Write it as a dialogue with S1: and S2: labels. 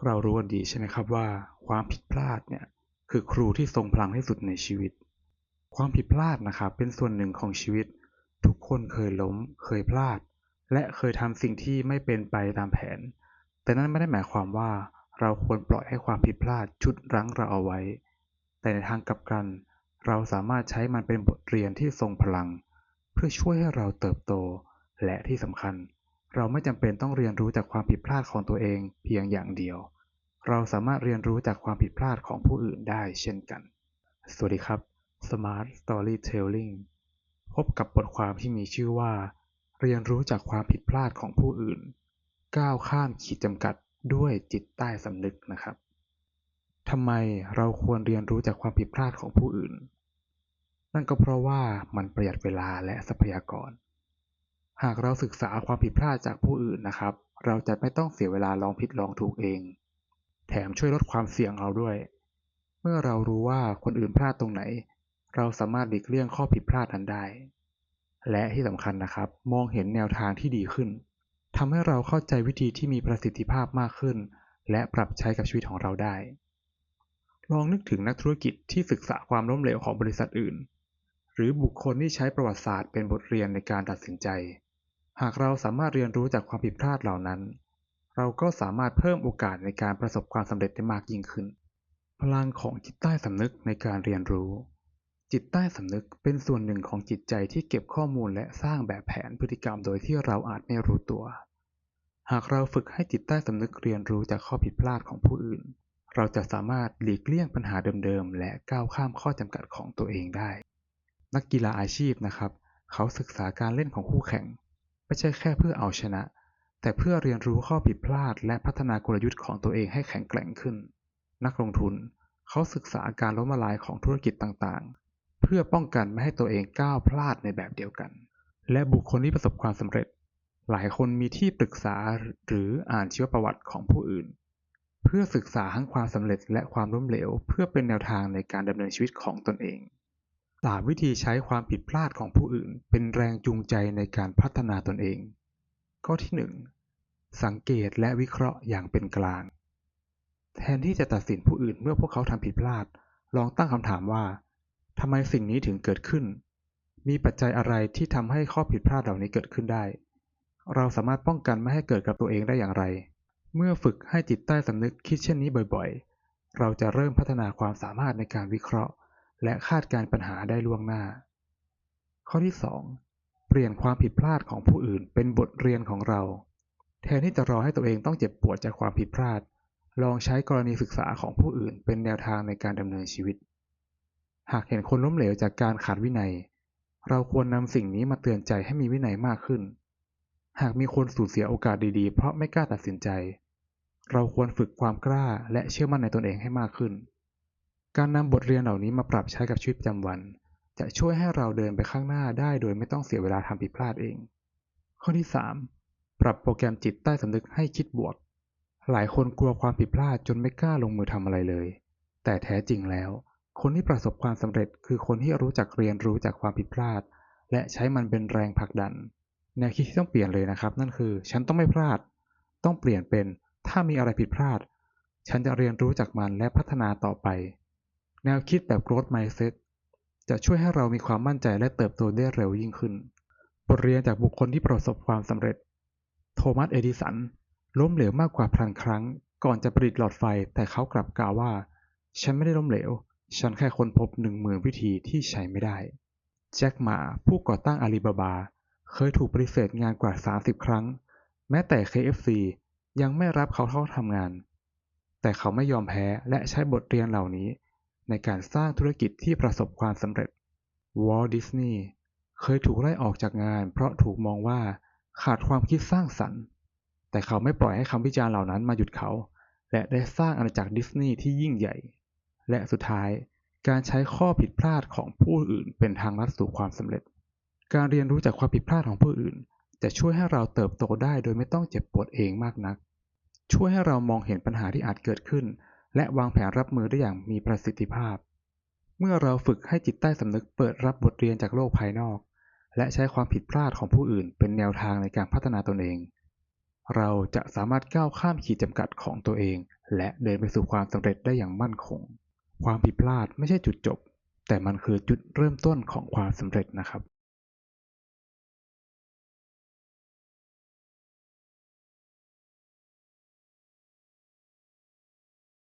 S1: กเรารู้กันดีใช่ไหมครับว่า ความผิดพลาดเนี่ยคือครูที่ทรงพลังที่สุดในชีวิต ความผิดพลาดนะครับเป็นส่วนหนึ่งของชีวิต ทุกคนเคยล้ม เคยพลาด และเคยทำสิ่งที่ไม่เป็นไปตามแผน แต่นั่นไม่ได้หมายความว่าเราควรปล่อยให้ความผิดพลาดชุดรั้งเราเอาไว้ แต่ในทางกลับกัน เราสามารถใช้มันเป็นบทเรียนที่ทรงพลัง เพื่อช่วยให้เราเติบโต และที่สำคัญ เราไม่จำเป็นต้องเรียนรู้จากความผิดพลาดของตัวเองเพียงอย่างเดียว เราสามารถเรียนรู้จากความผิดพลาดของผู้อื่นได้เช่นกัน สวัสดีครับ Smart Storytelling พบกับบทความที่มีชื่อว่า เรียนรู้จากความผิดพลาดของผู้อื่น ก้าวข้ามขีดจำกัดด้วยจิตใต้สำนึกนะครับทำไมเราควรเรียนรู้จากความผิดพลาดของผู้อื่น นั่นก็เพราะว่ามันประหยัดเวลาและทรัพยากร หากเราศึกษาความผิดพลาดจากผู้อื่นนะครับ เราจะไม่ต้องเสียเวลาลองผิดลองถูกเอง แถมช่วยลดความเสี่ยงเราด้วย เมื่อเรารู้ว่าคนอื่นพลาดตรงไหน เราสามารถหลีกเลี่ยงข้อผิดพลาดนั้นได้ และที่สำคัญนะครับ มองเห็นแนวทางที่ดีขึ้นทำให้เราเข้าใจวิธีที่มีประสิทธิภาพมากขึ้น และปรับใช้กับชีวิตของเราได้ ลองนึกถึงนักธุรกิจที่ศึกษาความล้มเหลวของบริษัทอื่น หรือบุคคลที่ใช้ประวัติศาสตร์เป็นบทเรียนในการตัดสินใจ หากเราสามารถเรียนรู้จากความผิดพลาดเหล่านั้น เราก็สามารถเพิ่มโอกาสในการประสบความสำเร็จได้มากยิ่งขึ้น พลังของจิตใต้สำนึกในการเรียนรู้ จิตใต้สำนึกเป็นส่วนหนึ่งของจิตใจที่เก็บข้อมูลและสร้างแบบแผนพฤติกรรมโดยที่เราอาจไม่รู้ตัว หากเราฝึกให้จิตใต้สำนึกเรียนรู้จากข้อผิดพลาดของผู้อื่น เราจะสามารถหลีกเลี่ยงปัญหาเดิมๆ และก้าวข้ามข้อจำกัดของตัวเองได้ นักกีฬาอาชีพนะครับ เขาศึกษาการเล่นของคู่แข่ง ไม่ใช่แค่เพื่อเอาชนะ แต่เพื่อเรียนรู้ข้อผิดพลาด และพัฒนากลยุทธ์ของตัวเองให้แข็งแกร่งขึ้น นักลงทุนเขาศึกษาการล้มละลายของธุรกิจต่างๆ เพื่อป้องกันไม่ให้ตัวเองก้าวพลาดในแบบเดียวกัน และบุคคลที่ประสบความสำเร็จ หลายคนมีที่ปรึกษาหรืออ่านชีวประวัติของผู้อื่น เพื่อศึกษาทั้งความสำเร็จและความล้มเหลว เพื่อเป็นแนวทางในการดำเนินชีวิตของตนเอง สามวิธีใช้ความผิดพลาดของผู้อื่น เป็นแรงจูงใจในการพัฒนาตนเอง ข้อที่ 1 สังเกตและวิเคราะห์อย่างเป็นกลาง แทนที่จะตัดสินผู้อื่นเมื่อพวกเขาทำผิดพลาด ลองตั้งคำถามว่าทำไมสิ่งนี้ถึงเกิดขึ้น มีปัจจัยอะไรที่ทำให้ข้อผิดพลาดเหล่านี้เกิดขึ้นได้ เราสามารถป้องกันไม่ให้เกิดกับตัวเองได้อย่างไร เมื่อฝึกให้จิตใต้สำนึกคิดเช่นนี้บ่อยๆ เราจะเริ่มพัฒนาความสามารถในการวิเคราะห์ และคาดการปัญหาได้ล่วงหน้า ข้อที่ 2 เปลี่ยนความผิดพลาดของผู้อื่นเป็นบทเรียนของเรา แทนที่จะรอให้ตัวเองต้องเจ็บปวดจากความผิดพลาด ลองใช้กรณีศึกษาของผู้อื่น เป็นแนวทางในการดำเนินชีวิต หากเห็นคนล้มเหลวจากการขาดวินัย เราควรนำสิ่งนี้มาเตือนใจให้มีวินัยมากขึ้น หากมีคนสูญเสียโอกาสดีๆ เพราะไม่กล้าตัดสินใจ เราควรฝึกความกล้าและเชื่อมั่นในตนเองให้มากขึ้น การนำบทเรียนเหล่านี้มาปรับใช้กับชีวิตประจำวัน จะช่วยให้เราเดินไปข้างหน้าได้โดยไม่ต้องเสียเวลาทำผิดพลาดเอง ข้อที่ 3 ปรับโปรแกรมจิตใต้สำนึกให้คิดบวก หลายคนกลัวความผิดพลาดจนไม่กล้าลงมือทำอะไรเลย แต่แท้จริงแล้ว คนที่ประสบความสำเร็จคือคนที่รู้จักเรียนรู้จากความผิดพลาด และใช้มันเป็นแรงผลักดัน แนวคิดที่ต้องเปลี่ยนเลยนะครับ นั่นคือ ฉันต้องไม่พลาด ต้องเปลี่ยนเป็น ถ้ามีอะไรผิดพลาด ฉันจะเรียนรู้จากมันและพัฒนาต่อไป แนวคิดแบบ growth mindset จะช่วยให้เรามีความมั่นใจและเติบโตได้เร็วยิ่งขึ้น บทเรียนจากบุคคลที่ประสบความสำเร็จ โทมัส เอดิสัน ล้มเหลวมากกว่าพันครั้ง ก่อนจะประดิษฐ์หลอดไฟ แต่เขากลับกล่าวว่า ฉันไม่ได้ล้มเหลว ฉันแค่ค้นพบหนึ่งหมื่นวิธีที่ใช้ไม่ได้ แจ็คหมาผู้ก่อตั้งอาลีบาบา เคยถูกปฏิเสธงานกว่า 30 ครั้ง แม้แต่ KFC ยังไม่รับเขาเข้าทำงาน แต่เขาไม่ยอมแพ้และใช้บทเรียนเหล่านี้ ในการสร้างธุรกิจที่ประสบความสำเร็จ วอลดิสนีย์เคยถูกไล่ออกจากงาน เพราะถูกมองว่าขาดความคิดสร้างสรรค์ แต่เขาไม่ปล่อยให้คำวิจารณ์เหล่านั้นมาหยุดเขา และได้สร้างอาณาจักรดิสนีย์ที่ยิ่งใหญ่ และสุดท้ายการใช้ข้อผิดพลาดของผู้อื่นเป็นทางลัดสู่ความสำเร็จ การเรียนรู้จากความผิดพลาดของผู้อื่น จะช่วยให้เราเติบโตได้โดยไม่ต้องเจ็บปวดเองมากนัก ช่วยให้เรามองเห็นปัญหาที่อาจเกิดขึ้น และวางแผนรับมือได้อย่างมีประสิทธิภาพ เมื่อเราฝึกให้จิตใต้สำนึกเปิดรับบทเรียนจากโลกภายนอก และใช้ความผิดพลาดของผู้อื่น เป็นแนวทางในการพัฒนาตนเอง เราจะสามารถก้าวข้ามขีดจำกัดของตัวเอง และเดินไปสู่ความสำเร็จได้อย่างมั่นคง ความผิดพลาดไม่ใช่จุดจบ แต่มันคือจุดเริ่มต้นของความสำเร็จนะครับ